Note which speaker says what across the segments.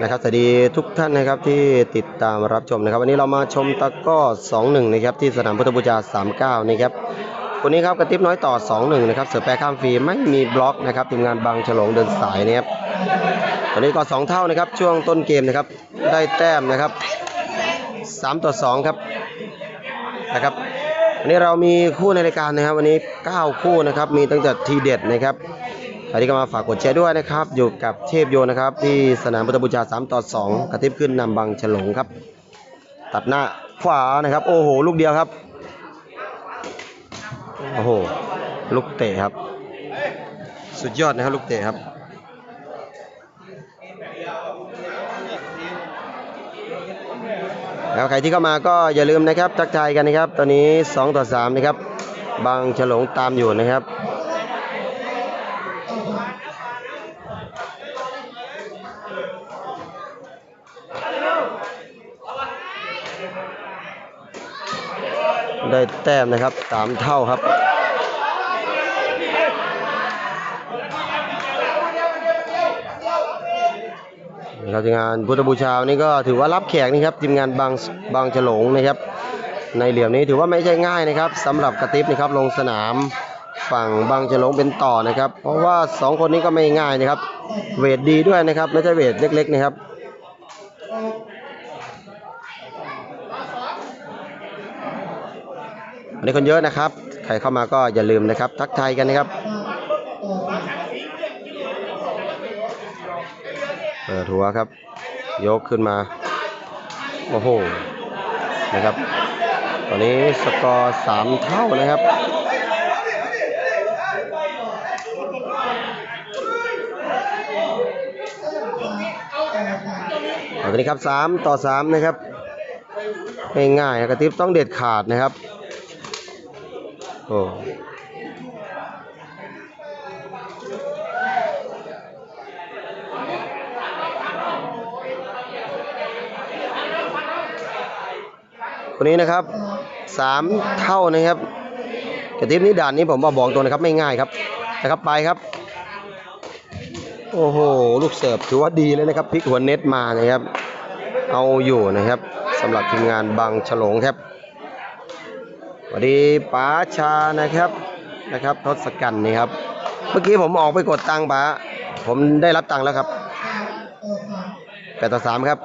Speaker 1: นะครับสวัสดีทุกท่านนะครับที่ติดตามรับชมนะครับ วันนี้เรามาชมตะก้อ 2-1 นะครับที่สนามพุทธบูชา 39 นะครับคนนี้ครับกระติบน้อยต่อ 2-1 นะครับเสือแปรข้ามฟรีไม่มีบล็อกนะครับทีมงานบางฉลงเดินสายนะครับตอนนี้ก็2เท่านะครับช่วงต้นเกมนะครับได้แต้มนะครับ 3 ต่อ 2 ครับนะครับวันนี้เรามีคู่ในรายการนะครับวันนี้ 9 คู่นะครับมีตั้งแต่ทีเด็ดนะครับ อันนี้ก็มาฝากกดแชร์ด้วยนะครับ อยู่กับเทพโยนะครับ ที่สนามพุทธบูชา 3 ต่อ 2 กระติบขึ้นนำบังฉลงครับ ตัดหน้าขวานะครับ โอ้โห ลูกเดียวครับ โอ้โห ลูกเตะครับ สุดยอดนะครับลูกเตะครับแล้วใครที่เข้ามาก็อย่าลืมนะครับทักทายกันนะครับ ตอนนี้ 2 ต่อ 3 นะครับ บางฉลงตามอยู่นะครับ ได้แต้มนะครับสามเท่าครับนะครับทีมงานพุทธบูชานนี้ก็ถือว่ารับแขกนี่ครับทีมงานบางบางฉลงนะครับ ในเหลี่ยมนี้ถือว่าไม่ใช่ง่ายนะครับสำหรับกระติบนะครับลงสนาม ฝั่งบางฉลงเป็นต่อนะครับ เพราะว่าสองคนนี้ก็ไม่ง่ายนะครับ เวทดีด้วยนะครับ ไม่ใช่เวทเล็ก ๆ นะครับวันนี้คนเยอะนะครับ ใครเข้ามาก็อย่าลืมนะครับ ทักทายกันนะครับเปิดหัวครับ ยกขึ้นมา โอ้โห นะครับ ตอนนี้สกอร์สามเท่านะครับ นนี้ครับสามต่อสามนะครับง่ายๆนะกระติบต้องเด็ดขาดนะครับโอ้คนนี้นะครับสามเท่านะครับกระติบนี้ด่านนี้ผมบอกตัวนะครับไม่ง่ายครับนะครับไปครับ โอ้โห ลูกเสิร์ฟถือว่าดีเลยนะครับพลิกหัวเน็ตมานะครับ เอาอยู่นะครับสำหรับทีมงานบางฉลงครับสวัสดีป๋าชานะครับนะครับทศกัณฐ์นี่ครับ เมื่อกี้ผมออกไปกดตังค์ป๋าผมได้รับตังค์แล้วครับแปดต่อสามครับ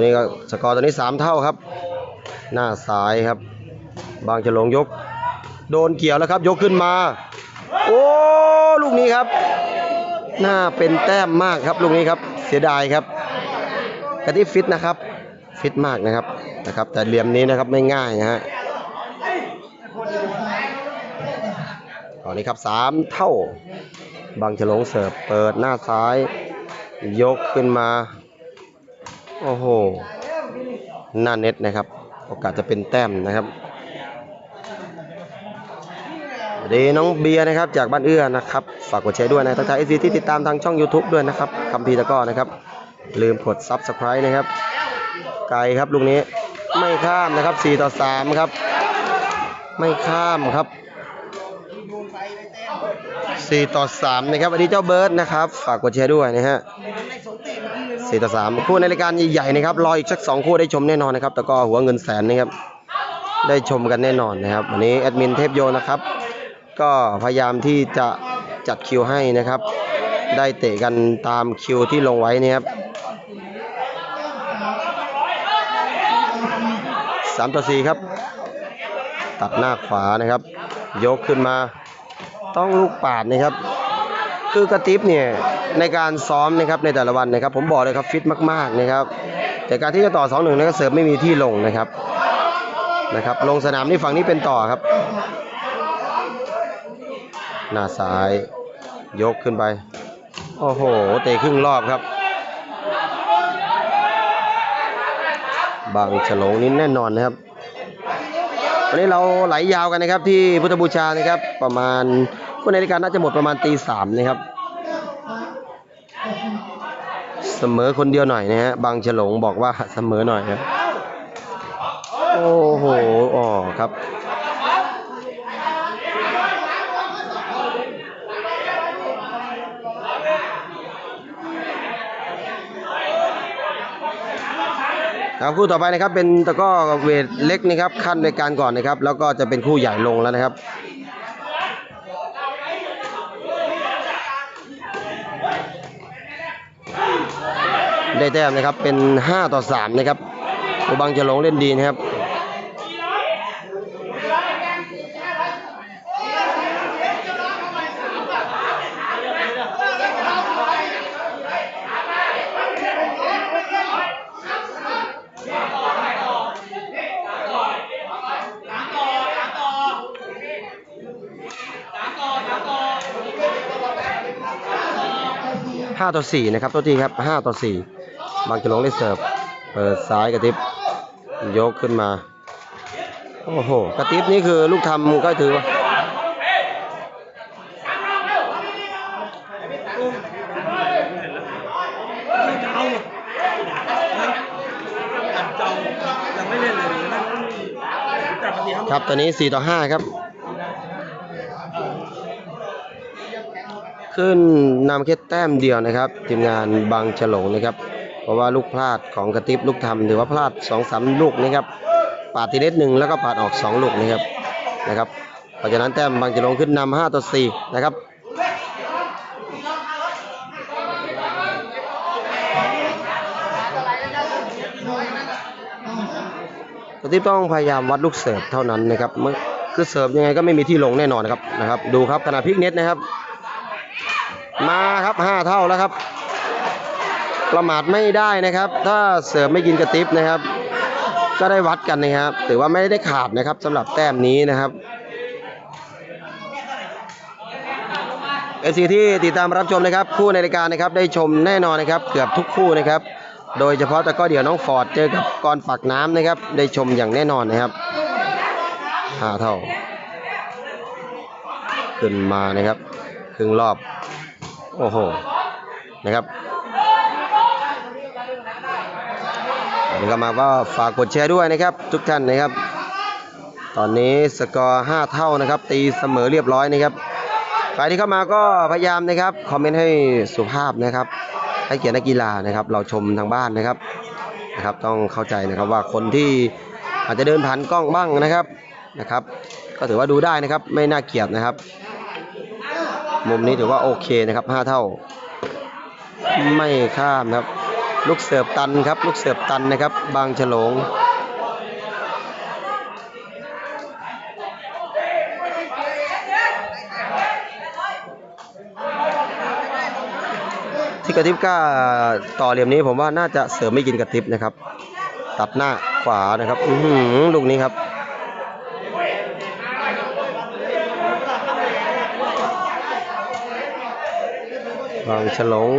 Speaker 1: วันนี้ก็สกอร์ตอนนี้สามเท่าครับ หน้าซ้ายครับ บางจะลงยก โดนเกี่ยวแล้วครับ ยกขึ้นมา โอ้ลูกนี้ครับ หน้าเป็นแต้มมากครับลูกนี้ครับเสียดายครับกระที่ฟิตนะครับ ฟิตมากนะครับนะครับ แต่เหลี่ยมนี้นะครับไม่ง่ายนะฮะตอนนี้ครับสามเท่า บางฉลงเสิร์ฟเปิดหน้าซ้าย ยกขึ้นมา โอ้โห หน้าเน็ตนะครับ โอกาสจะเป็นแต้มนะครับดีน้องเบียร์นะครับจากบ้านเอื้อนะครับ ฝากกดแชร์ด้วยนะทักทายเอซีที่ติดตามทางช่อง YouTube ด้วยนะครับคำพีตะก้อนะครับ ลืมกด Subscribe นะครับ ไกลครับลูกนี้ไม่ข้ามนะครับ 4 ต่อ 3 ครับ ไม่ข้ามครับ 4ต่อ3นะครับวัสดีเจ้าเบิร์ดนะครับ ฝากกดแชร์ด้วยนะฮะสี่ต่อสามคู่ในรายการใหญ่ๆนะครับ รออีกสักสองคู่ได้ชมแน่นอนนะครับแต่ก็หัวเงินแสนนะครับ ได้ชมกันแน่นอนนะครับ วันนี้แอดมินเทพโยนะครับ ก็พยายามที่จะจัดคิวให้นะครับ ได้เตะกันตามคิวที่ลงไว้นะครับสามต่อสี่ครับ ตัดหน้าขวานะครับ ยกขึ้นมา ต้องลูกปาดนะครับ คือกระติบเนี่ยในการซ้อมนะครับในแต่ละวันนะครับ ผมบอกเลยครับฟิตมากๆนะครับ แต่การที่จะต่อ2อหนึ่งนั้นก็เสิร์ฟไม่มีที่ลงนะครับนะครับ ลงสนามนี่ฝั่งนี้เป็นต่อครับ หน้าซ้าย ยกขึ้นไป โอ้โห เตะครึ่งรอบครับ บางฉลงนี่แน่นอนนะครับวันนี้เราไหลยาวกันนะครับที่พุทธบูชานะครับประมาณ คนในรายการน่าจะหมดประมาณตีสามนะครับ เสมอคนเดียวหน่อยนะฮะบางฉลงบอกว่าเสมอหน่อยครับโอ้โหอ๋อครับครับคู่ต่อไปนะครับเป็นตะก้อเวทเล็กนะครับขั้นในการก่อนนะครับ แล้วก็จะเป็นคู่ใหญ่ลงแล้วนะครับ ได้แต้มนะครับเป็น 5 ต่อ 3 นะครับโอบางจะลงเล่นดีนะครับ5ต่อ4นะครับตัวทีครับ5ต่อ4 บางจะลงได้เสิร์ฟ เปิดซ้ายกระติบยกขึ้นมา โอ้โห กระติบนี่คือลูกทำก็ถือว่า
Speaker 2: เจ้ายังไม่เล่นเลยนะ
Speaker 1: ครับตอนนี้ 4 ต่อ 5 ครับ ขึ้นนำแค่แต้มเดียวนะครับ ทีมงานบางฉลงนะครับ เพราะว่าลูกพลาดของกระติบลูกทำถือว่าพลาด2อสลูกนะครับปาดทีเด็ดหนึ่งแล้วก็ปาดออก 2 ลูกนะครับนะครับเพราะฉะนั้นแต้มบางฉลงขึ้นนำ5ต่อ4นะครับกระติบต้องพยายามวัดลูกเสิร์ฟเท่านั้นนะครับเมื่อคือเสิร์ฟยังไงก็ไม่มีที่ลงแน่นอนนะครับนะครับ ดูครับขณะพลิกเน็ตนะครับ มาครับห้าเท่าแล้วครับ ประมาทไม่ได้นะครับ ถ้าเสิร์ฟไม่กินกระติบนะครับ ก็ได้วัดกันนะครับถือว่าไม่ได้ขาดนะครับสำหรับแต้มนี้นะครับเอซีที่ติดตามรับชมนะครับ คู่ในรายการนะครับได้ชมแน่นอนนะครับเกือบทุกคู่นะครับ โดยเฉพาะตะก้อเดี่ยวน้องฟอร์ดเจอกับกรปักน้ำนะครับ ได้ชมอย่างแน่นอนนะครับหาเท่า ขึ้นมานะครับ ครึ่งรอบ โอ้โหนะครับ นนี้ก็มาก็ฝากกดแชร์ด้วยนะครับ ทุกท่านนะครับ ตอนนี้สกอร์ 5 เท่านะครับ ตีเสมอเรียบร้อยนะครับใครที่เข้ามาก็พยายามนะครับคอมเมนต์ให้สุภาพนะครับ ให้เกียรตินักกีฬานะครับ เราชมทางบ้านนะครับนะครับ ต้องเข้าใจนะครับว่าคนที่อาจจะเดินผ่านกล้องบ้างนะครับนะครับ ก็ถือว่าดูได้นะครับไม่น่าเกลียดนะครับ มุมนี้ถือว่าโอเคนะครับ 5 เท่า ไม่ข้ามนะครับ ลูกเสิร์ฟตันครับ ลูกเสิร์ฟตันนะครับ บางฉลง ที่กระติบก้าต่อเหลี่ยมนี้ผมว่าน่าจะเสริมไม่กินกระติบนะครับ ตัดหน้าขวานะครับ อือลูกนี้ครับ บางฉลง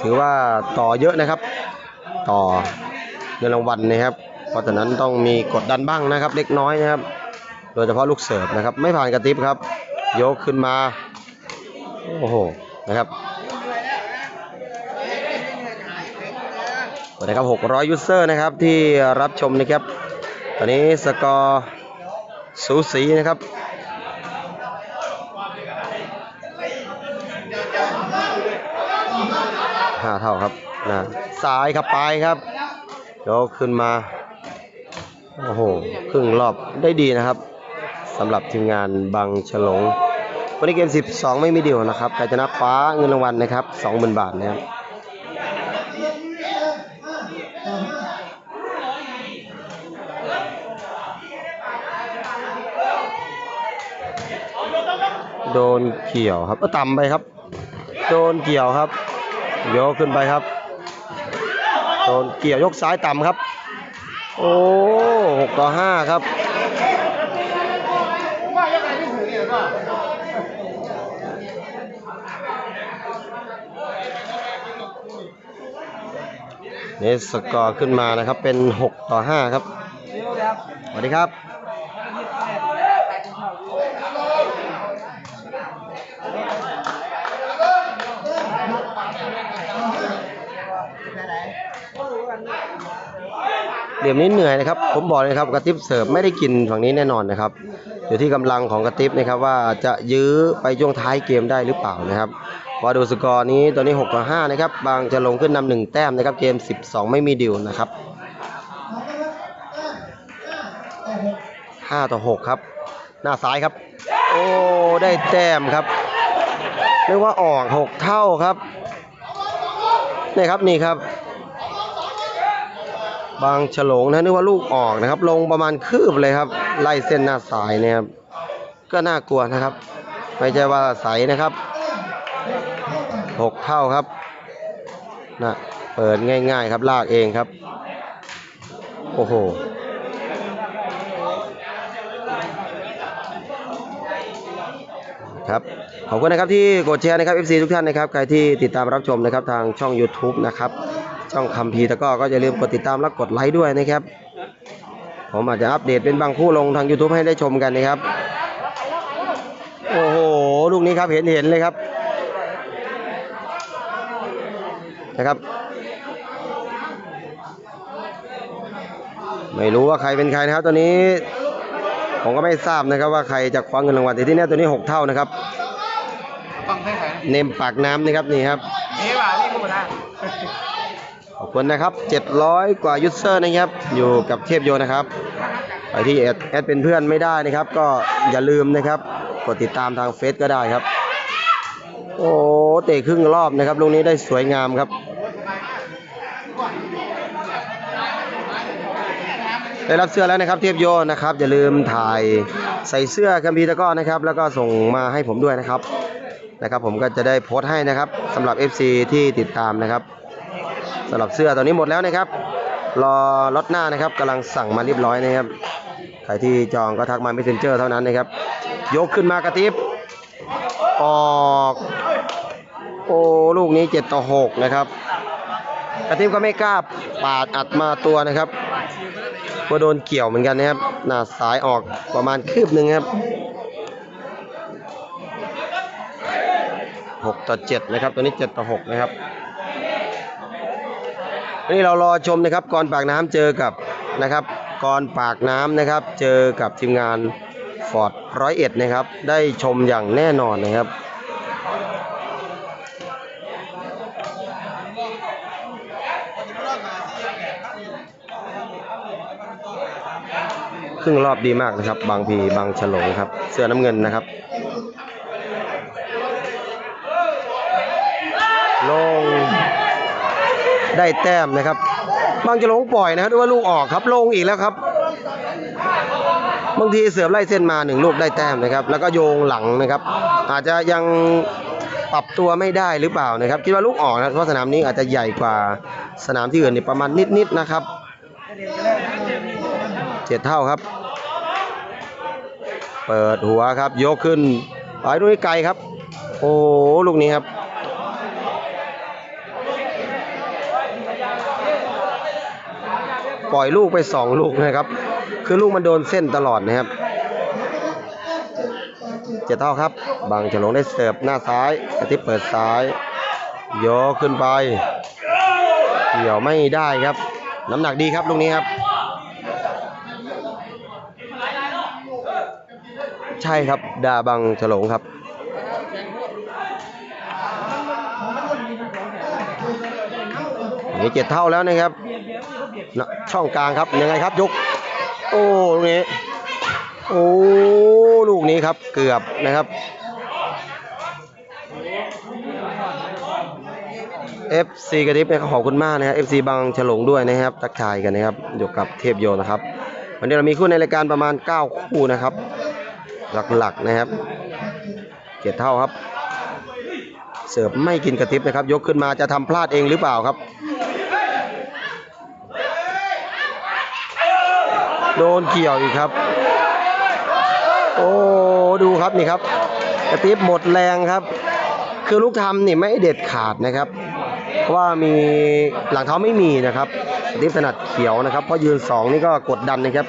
Speaker 1: ถือว่าต่อเยอะนะครับ ต่อเงินรางวัลนะครับ เพราะฉะนั้นต้องมีกดดันบ้างนะครับ เล็กน้อยนะครับ โดยเฉพาะลูกเสิร์ฟนะครับ ไม่ผ่านกระติบครับ ยกขึ้นมาโอ้โหนะครับสวัสดีครับ 600 ยูเซอร์นะครับที่รับชมนะครับ ตอนนี้สกอร์สูสีนะครับาเท่าครับนะซ้ายครับไปครับยกขึ้นมาโอ้โหครึ่งรอบได้ดีนะครับสำหรับทีมงานบางฉลง วันนี้เกม 12 ไม่มีเดียวนะครับใครชนะคว้าเงินรางวัลนะครับ 20,000 บาทนะครับโดนเกี่ยวครับเออต่ำไปครับ โดนเกี่ยวครับ โยกขึ้นไปครับโดนเกี่ยวยกซ้ายต่ำครับ โอ้หกต่อห้าครับเนสสกอร์ขึ้นมานะครับเป็น 6 ต่อ 5 ครับ สวัสดีครับ เหลี่ยมนี้เหนื่อยนะครับ ผมบอกเลยครับกระติบเสิร์ฟไม่ได้กินฝั่งนี้แน่นอนนะครับอยู่ที่กำลังของกระติบนะครับว่าจะยื้อไปช่วงท้ายเกมได้หรือเปล่านะครับว่าดูสกอร์นี้ตอนนี้6ต่อ5นะครับบางจะลงขึ้นนำหนึ่งแต้มนะครับเกม 12 ไม่มีดิวนะครับ5ต่อ6ครับ หน้าซ้ายครับ โอ้ได้แต้มครับเรียกว่าออก 6 เท่าครับนี่ครับนี่ครับ บางฉลงนะนึกว่าลูกออกนะครับ ลงประมาณคืบเลยครับ ไล่เส้นหน้าสายเนี่ยครับก็น่ากลัวนะครับ ไม่ใช่ว่าใสนะครับหกเท่าครับนะเปิดง่าย ๆ ครับลากเองครับ โอ้โหครับขอบคุณนะครับที่กดแชร์นะครับ FC ทุกท่านนะครับ ใครที่ติดตามรับชมนะครับทางช่อง YouTube นะครับ ช่องคัมภีร์ตะกร้อก็อย่าลืมกดติดตามและกดไลค์ด้วยนะครับ ผมอาจจะอัปเดตเป็นบางคู่ลงทาง YouTube ให้ได้ชมกันนะครับ โอ้โห ลูกนี้ครับเห็นเห็นเลยครับ นะครับ ไม่รู้ว่าใครเป็นใครนะครับตัวนี้ผมก็ไม่ทราบนะครับว่าใครจะคว้าเงินรางวัลแต่ที่แนี่ตัวนี้ 6 เท่านะครับ
Speaker 2: ฟังให้ใคร
Speaker 1: เนมปากน้ำนะครับนี่ครับ
Speaker 2: นี่ว่าพี่พูดนะ
Speaker 1: คุณนะครับ 700 กว่ายูเซอร์นะครับ อยู่กับเทพโยนะครับไปที่แอดแอดเป็นเพื่อนไม่ได้นะครับ ก็อย่าลืมนะครับ กดติดตามทางเฟซก็ได้ครับ โอ้เตะครึ่งรอบนะครับลูกนี้ได้สวยงามครับได้รับเสื้อแล้วนะครับเทพโยนะครับ อย่าลืมถ่ายใส่เสื้อคัมพีตะก้อนะครับ แล้วก็ส่งมาให้ผมด้วยนะครับนะครับ ผมก็จะได้โพสต์ให้นะครับสำหรับ FC ที่ติดตามนะครับ สำหรับเสื้อตัวนี้หมดแล้วนะครับ รอรถหน้านะครับกำลังสั่งมาเรียบร้อยนะครับ ใครที่จองก็ทักมา messenger เท่านั้นนะครับ ยกขึ้นมากระติบออกโอ้ลูกนี้7ต่อ6นะครับกระติบก็ไม่กล้าปาดอัดมาตัวนะครับก็โดนเกี่ยวเหมือนกันนะครับ หน้าสายออกประมาณคืบหนึ่งครับ6ต่อ7นะครับตัวนี้7ต่อ6นะครับ นี่เรารอชมนะครับกรปากน้ำเจอกับนะครับกรปากน้ำนะครับ เจอกับทีมงานฟอร์ดร้อยเอ็ดนะครับ ได้ชมอย่างแน่นอนนะครับครึ่งรอบดีมากนะครับ บางพีบางฉลงครับ เสื้อน้ำเงินนะครับ ลง ได้แต้มนะครับ บางจะลงปล่อยนะครับด้วยว่าลูกออกครับลงอีกแล้วครับ บางทีเสือไล่เส้นมาหนึ่งลูกได้แต้มนะครับ แล้วก็โยงหลังนะครับ อาจจะยังปรับตัวไม่ได้หรือเปล่านะครับ คิดว่าลูกออกนะเพราะสนามนี้อาจจะใหญ่กว่าสนามที่อื่นนี่ประมาณนิดๆนะครับเจ็ดเท่าครับ เปิดหัวครับยกขึ้นไปลูกนี้ไกลครับ โอ้ลูกนี้ครับ ปล่อยลูกไปสองลูกนะครับ คือลูกมันโดนเส้นตลอดนะครับเจ็ดเท่าครับบางฉลงได้เสิร์ฟหน้าซ้ายกระติบเปิดซ้ายโยขึ้นไปเกี่ยวไม่ได้ครับ น้ำหนักดีครับลูกนี้ครับ ใช่ครับดาบังฉลงครับนี่เจ็ดเท่าแล้วนะครับ ช่องกลางครับยังไงครับยก โอ้ลูกนี้โอ้ลูกนี้ครับเกือบนะครับ FC กระดิบนะครับขอบคุณมากนะครับ FC บางฉลงด้วยนะครับ ทักทายกันนะครับอยู่กับเทพโยนะครับ วันนี้เรามีคู่ในรายการประมาณ 9 คู่นะครับ หลักๆนะครับเจ็ดเท่าครับ เสิร์ฟไม่กินกระติบนะครับ ยกขึ้นมาจะทำพลาดเองหรือเปล่าครับ โดนเกี่ยวอีกครับ โอ้ดูครับนี่ครับกระติบหมดแรงครับ คือลูกทำนี่ไม่เด็ดขาดนะครับ เพราะว่ามีหลังเท้าไม่มีนะครับกระติบถนัดเขียวนะครับเพราะยืนสองนี่ก็กดดันนะครับ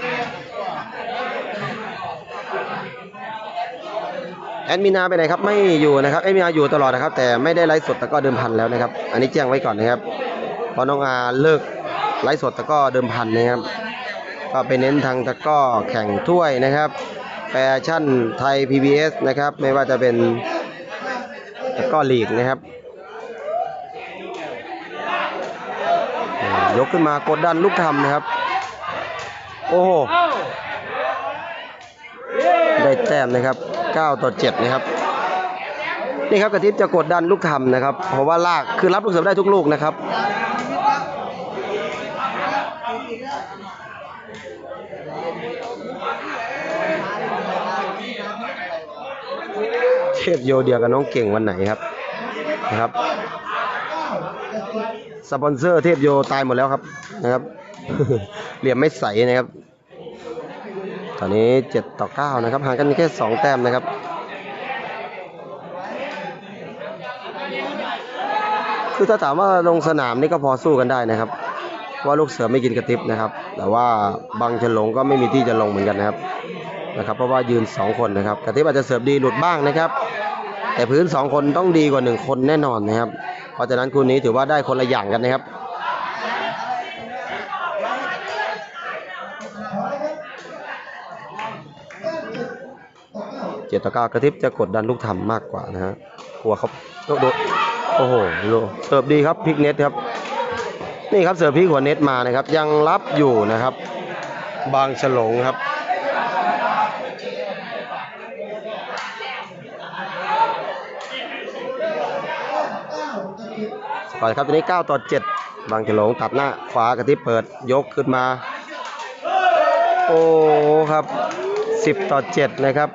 Speaker 1: แอดมินาไปไหนครับไม่อยู่นะครับแอดมินาอยู่ตลอดนะครับ แต่ไม่ได้ไลฟ์สดแต่ก็เดิมพันแล้วนะครับ อันนี้แจ้งไว้ก่อนนะครับพราะน้องอาเลิกไลฟ์สดแตะกร้อเดิมพันนะครับ ก็ไปเน้นทางตะก้อแข่งถ้วยนะครับแฟชั่นไทย PBS นะครับ ไม่ว่าจะเป็นตะก้อลีกนะครับ ยกขึ้นมากดดันลูกทำนะครับ โอ้โห ได้แต้มนะครับ 9 ต่อ 7 นะครับนี่ครับกระทิบจะกดดันลูกทำนะครับ เพราะว่าลากคือรับลูกเสิร์ฟได้ทุกลูกนะครับ เทพโยเดียวกับน้องเก่งวันไหนครับนะครับ สปอนเซอร์เทพโยตายหมดแล้วครับนะครับ เหลี่ยมไม่ใสนะครับ ตอนนี้7ต่อ9นะครับห่างกันแค่2แต้มนะครับคือถ้าถามว่าลงสนามนี่ก็พอสู้กันได้นะครับ ว่าลูกเสือไม่กินกระติบนะครับ แต่ว่าบางฉลงก็ไม่มีที่จะลงเหมือนกันนะครับ นะครับ เพราะว่ายืน 2 คนนะครับกระติบอาจจะเสิร์ฟดีหลุดบ้างนะครับ แต่พื้น 2 คนต้องดีกว่า 1 คนแน่นอนนะครับ เพราะฉะนั้นคู่นี้ถือว่าได้คนละอย่างกันนะครับเจตเก้ากระทิบจะกดดันลูกทำมากกว่านะฮะกลัวเขาโดดโอ้โหโลเสิร์ฟดีครับพลิกเน็ตครับนี่ครับเสิร์ฟพลิกหัวเน็ตมานะครับ ยังรับอยู่นะครับ บางฉลงครับ ก่อนครับตัวนี้ 9 ต่อ 7 บางฉลงตัดหน้าขวากระทิบเปิดยกขึ้นมา โอ้ครับ 10 ต่อ 7 นะครับ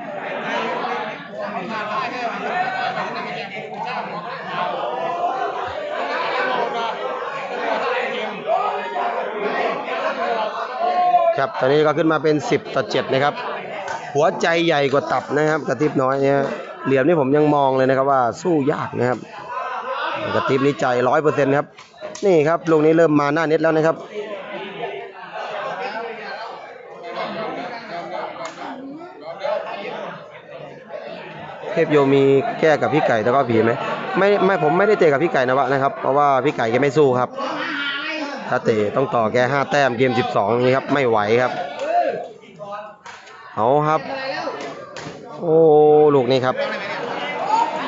Speaker 1: ครับตอนนี้ก็ขึ้นมาเป็น 10 ต่อ 7 นะครับ หัวใจใหญ่กว่าตับนะครับ กระติบน้อยเนี่ยเหลี่ยมนี่ผมยังมองเลยนะครับว่าสู้ยากนะครับ กระติบนี่ใจร้อยเปอร์เซ็นต์ครับ นี่ครับลูกนี้เริ่มมาหน้าเน็ตแล้วนะครับ เทพโยมีแก้กับพี่ไก่แล้วก็ผีไหมไม่ไม่ผมไม่ได้เตะกับพี่ไก่นะวะนะครับ เพราะว่าพี่ไก่แกไม่สู้ครับ ถ้าเตะต้องต่อแกห้าแต้มเกมสิบสองนี้ครับไม่ไหวครับเอาครับ โอ้ลูกนี้ครับ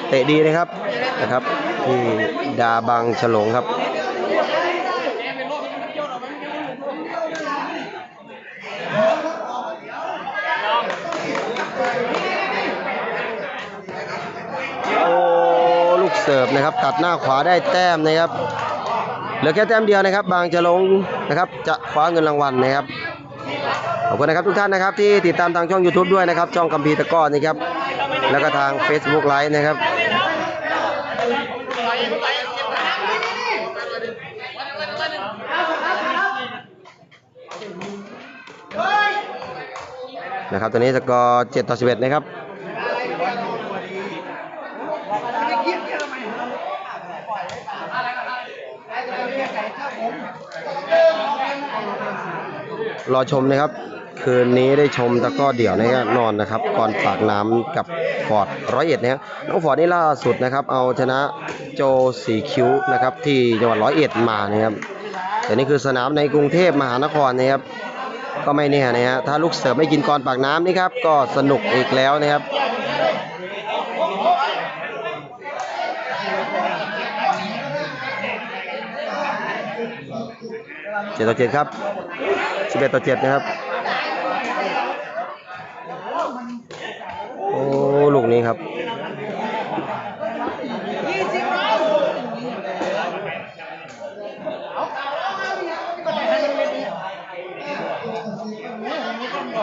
Speaker 1: เตะดีนะครับนะครับ ที่ดาบังฉลงครับ โอ้ลูกเสิร์ฟนะครับ ตัดหน้าขวาได้แต้มนะครับ เหลือแค่แต้มเดียวนะครับ บางจะลงนะครับ จะคว้าเงินรางวัลนะครับขอบคุณนะครับทุกท่านนะครับที่ติดตามทางช่อง YouTube ด้วยนะครับช่องคัมภีตะก้อนะครับแล้วก็ทาง Facebook Live นะครับ นะครับตอนนี้สกอร์7ต่อ11 นะครับรอชมนะครับ คืนนี้ได้ชมตะก้อเดี่ยวนะครับนอนนะครับ ก่อนปากน้ำกับฟอร์ดร้อยเอ็ดนะครับน้องฟอร์ดนี่ล่าสุดนะครับ เอาชนะโจสีคิ้วนะครับ ที่จังหวัดร้อยเอ็ดมานะครับแต่นี่คือสนามในกรุงเทพมหานครนะครับ ก็ไม่แน่นะฮะถ้าลูกเสือไม่กินก่อนปากน้ำนี่ครับ ก็สนุกอีกแล้วนะครับเจ็ดต่อเจ็ดครับสิบเอ็ดต่อเจ็ดนะครับ โอ้ ลูกนี้ครับ เก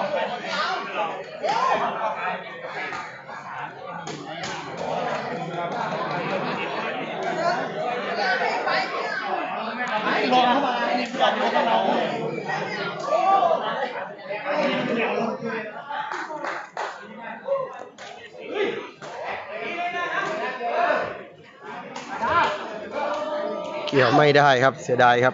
Speaker 1: ี่ยวไม่ได้ครับเสียดายครับ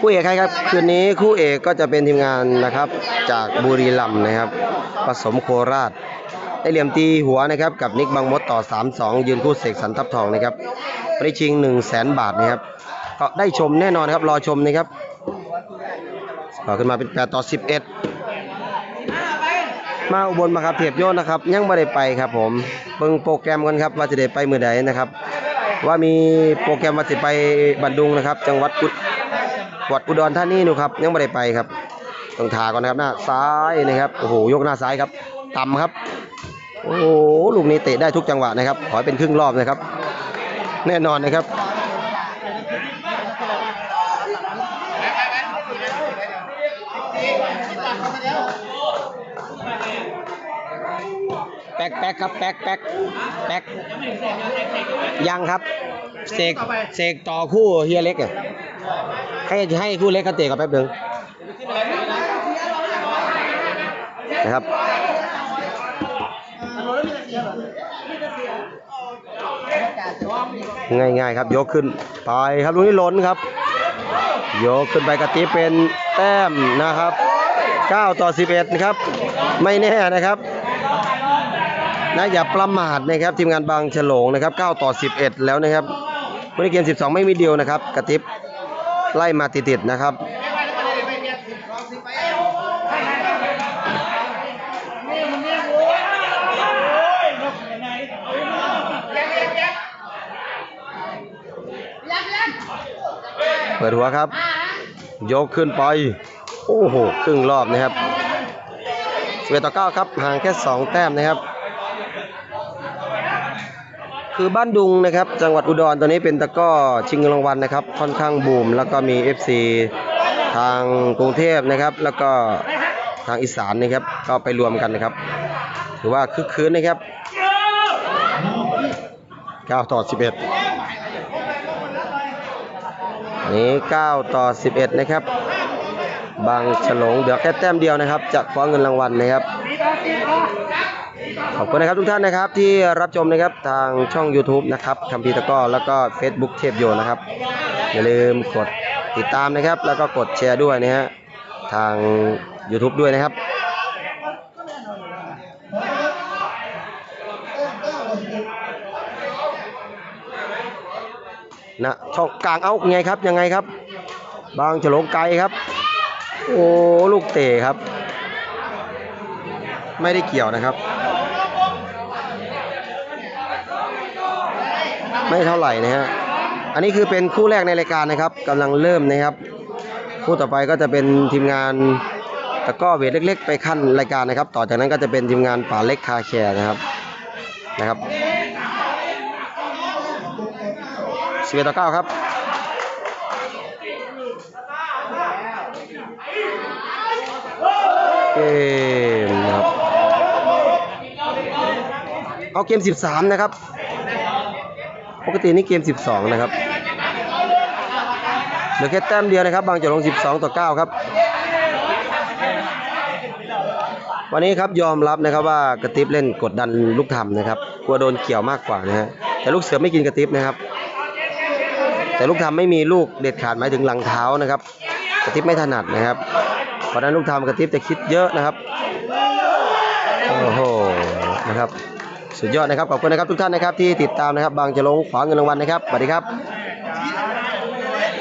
Speaker 1: คู่เอกใครครับ คืนนี้คู่เอกก็จะเป็นทีมงานนะครับ จากบุรีรัมย์นะครับ ผสมโคราช ได้เหลี่ยมตีหัวนะครับ กับนิกบางมดต่อ 3-2 ยืนคู่เสกสรรทับทองนะครับวันนี้ชิง 1 0 0 0 0แสนบาทนะครับ ก็ได้ชมแน่นอนครับ รอชมนะครับต่อขึ้นมาเป็น 8 ต่อ 11 มาอุบลมาครับเทียบโยนนะครับ ยังไม่ได้ไปครับผม เบิ่งโปรแกรมกันครับว่าจะได้ไปมือใดนะครับ ว่ามีโปรแกรมว่าจะไปบันดุงนะครับ จังหวัดอุด วัดอุดรธานีนู่ครับ ยังไม่ได้ไปครับต้องทาก่อนนะครับหน้าซ้ายนะครับโอ้โหยกหน้าซ้ายครับต่ำครับ โอ้โหลูกนี้เตะได้ทุกจังหวะนะครับ ขอให้เป็นครึ่งรอบนะครับ แน่นอนนะครับแป๊กแป๊กครับแป๊กแป๊กแป๊กยังครับเสกเสกต่อคู่เฮียเล็กอะ ให้ให้คู่เล็กเขาเตะกันแป๊บหนึ่งนะครับง่ายๆครับยกขึ้นไปครับลูกนี้ล้นครับ ยกขึ้นไปกระติเป็นแต้มนะครับ 9 ต่อ 11 นะครับ ไม่แน่นะครับนะอย่าประมาทนะครับทีมงานบางฉลงนะครับ 9 ต่อ 11 แล้วนะครับวันนี้เกม 12 ไม่มีเดียวนะครับกระติบ ไล่มาติดๆนะครับ เปิดหัวครับ ยกขึ้นไป โอ้โห ครึ่งรอบนะครับ11ต่อ9ครับ ห่างแค่ 2 แต้มนะครับ คือบ้านดุงนะครับ จังหวัดอุดรตอนนี้เป็นตะก้อชิงเงินรางวัลนะครับ ค่อนข้างบูม แล้วก็มี FC ทางกรุงเทพนะครับ แล้วก็ทางอีสานนะครับ ก็ไปรวมกันนะครับ ถือว่าคึกคืนนะครับ9ต่อ 11อันนี้9ต่อ 11 นะครับ บางฉลงเดี๋ยวแค่แต้มเดียวนะครับ จะคว้าเงินรางวัลนะครับ ขอบคุณนะครับทุกท่านนะครับที่รับชมนะครับทางช่อง YouTube นะครับคัมพีตะก้อแล้วก็ Facebook เทพโยนะครับ อย่าลืมกดติดตามนะครับ แล้วก็กดแชร์ด้วยนะฮะทาง YouTube ด้วยนะครับนะช่องกลางเอาไงครับยังไงครับ บางฉลงไกลครับ โอ้ลูกเตะครับ ไม่ได้เกี่ยวนะครับ ไม่เท่าไหร่นะฮะอันนี้คือเป็นคู่แรกในรายการนะครับกำลังเริ่มนะครับ คู่ต่อไปก็จะเป็นทีมงานตะก้อเวทเล็ก ๆ ไปขั้นรายการนะครับ ต่อจากนั้นก็จะเป็นทีมงานป่าเล็กคาแคร์นะครับนะครับสิบเอ็ดต่อเก้าครับเกมนะครับเอาเกม 13 นะครับ ปกตินี่เกม 12 นะครับเหลือแค่แต้มเดียวนะครับ บางจะลง 12 ต่อ 9 ครับ วันนี้ครับยอมรับนะครับว่ากระติบเล่นกดดันลูกทำนะครับ กลัวโดนเกี่ยวมากกว่านะฮะ แต่ลูกเสือไม่กินกระติบนะครับ แต่ลูกทำไม่มีลูกเด็ดขาดหมายถึงหลังเท้านะครับ กระติบไม่ถนัดนะครับ เพราะฉะนั้นลูกทำกระติบจะคิดเยอะนะครับ โอ้โห นะครับ สุดยอดนะครับขอบคุณนะครับทุกท่านนะครับที่ติดตามนะครับบางจะลงขวาเงินรางวัลนะครับสวัสดีครับ